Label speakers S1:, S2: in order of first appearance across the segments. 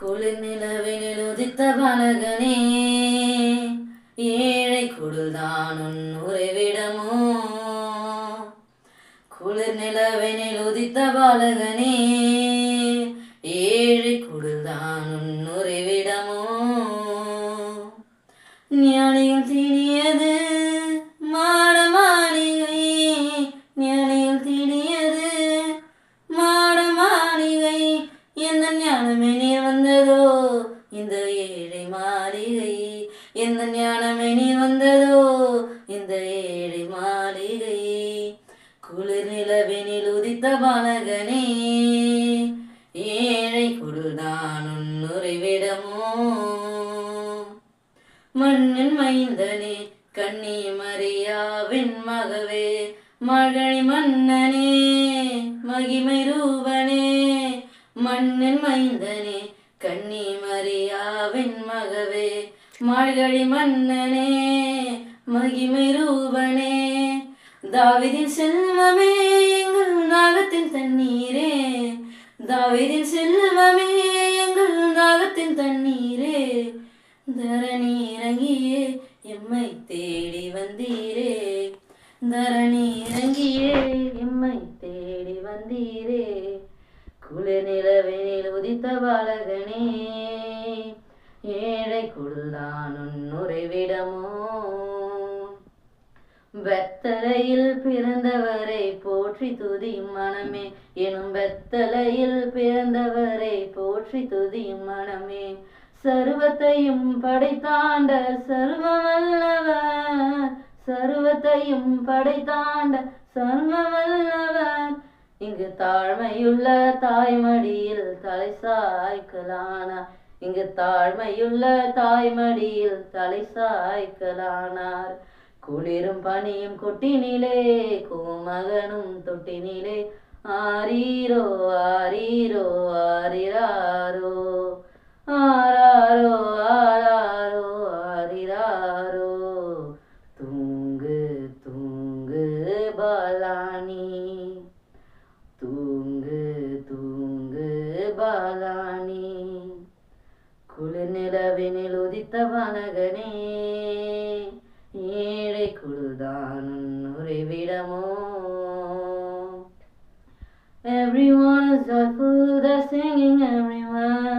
S1: குளிர் நிலவினில் உதித்த பலகனே ஏழை குடில்தான் உன் உறைவிடமோ? குளிர் நிலவினில் உதித்த பாலகனே ஏழை குடில்தான் உன் உறைவிடமோ? இந்த ஏழை மாளிகை எந்த ஞானமே நீ வந்ததோ? இந்த ஏழை மாளிகை குளிர் நிலவெனில் உதித்த பாலகனே ஏழை குளிர்தான் உன் உறைவிடமோ மண்ணின் மைந்தனே கண்ணி மரியாவின் மகவே மழை மன்னனே மகிமை ரூபனே மண்ணின் மைந்தனே கண்ணி மகவே மார்கழி மன்னனே மகிமை ரூபனே. தாவிதின் செல்வமே எங்கள் நாகத்தின் தண்ணீரே. தாவிதின் செல்வமே எங்கள் நாகத்தின் தண்ணீரே. தரணி இறங்கியே எம்மை தேடி வந்தீரே. தரணி இறங்கியே எம்மை தேடி வந்தீரே. குளிர் நிலவினில் உதித்த பாலகனே. ஏழை குள்ளான் உறைவிடமோ வெத்தலையில் பிறந்தவரை போற்றி துதி மனமே. எனும் வெத்தலையில் பிறந்தவரை போற்றி துதி மனமே. சர்வத்தையும் படைத்தாண்ட சர்வவல்லவர். சர்வத்தையும் படைத்தாண்ட சர்வமல்லவர் இங்கு தாழ்மையுள்ள தாய்மடியில் தலை சாய்க்கலானா இங்கு தாழ்மையுள்ள தாய்மடியில் தலை சாய்க்கலானார். குளிரும் பனியும் கொட்டினிலே கோமகனும் தொட்டினிலே ஆரீரோ ஆரீரோ ஆரிராரோ ஆராரோ ஆராரோ ஆரிராரோ. தூங்கு தூங்கு பாலானி தூங்கு தூங்கு பாலானி. நிலவினில் உதித்த வானகனே ஏழை குழுதான் உறைவிடமோ Everyone is joyful, they're singing everywhere.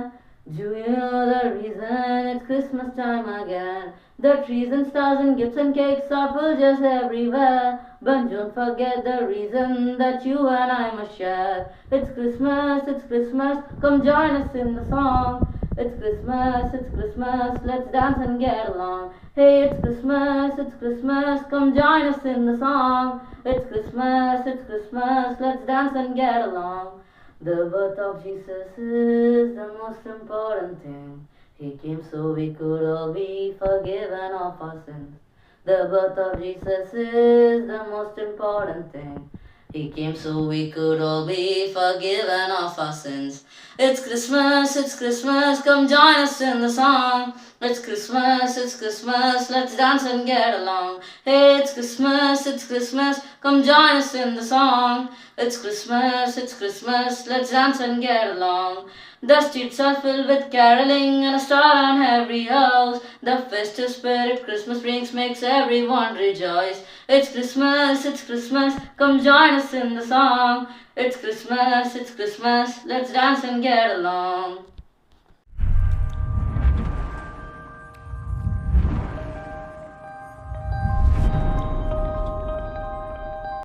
S1: Do you know the reason? It's Christmas time again. The trees and stars and gifts and cakes are full just everywhere. But don't forget the reason that you and I must share. It's Christmas, it's Christmas, come join us in the song. It's Christmas, it's Christmas, let's dance and get along. Hey, it's Christmas, it's Christmas, come join us in the song. It's Christmas, it's Christmas, let's dance and get along. The birth of Jesus is the most important thing. He came so we could all be forgiven of our sins. The birth of Jesus is the most important thing. He came so we could all be forgiven of our sins. It's Christmas, it's Christmas, come join us in the song. It's Christmas, it's Christmas, let's dance and get along. Hey, it's Christmas, it's Christmas, come join us in the song. It's Christmas, it's Christmas, let's dance and get along. The streets are filled with caroling and a star on every house. The festive spirit Christmas brings makes everyone rejoice. It's Christmas, it's Christmas, come join us in the song. It's Christmas, it's Christmas, let's dance and get along.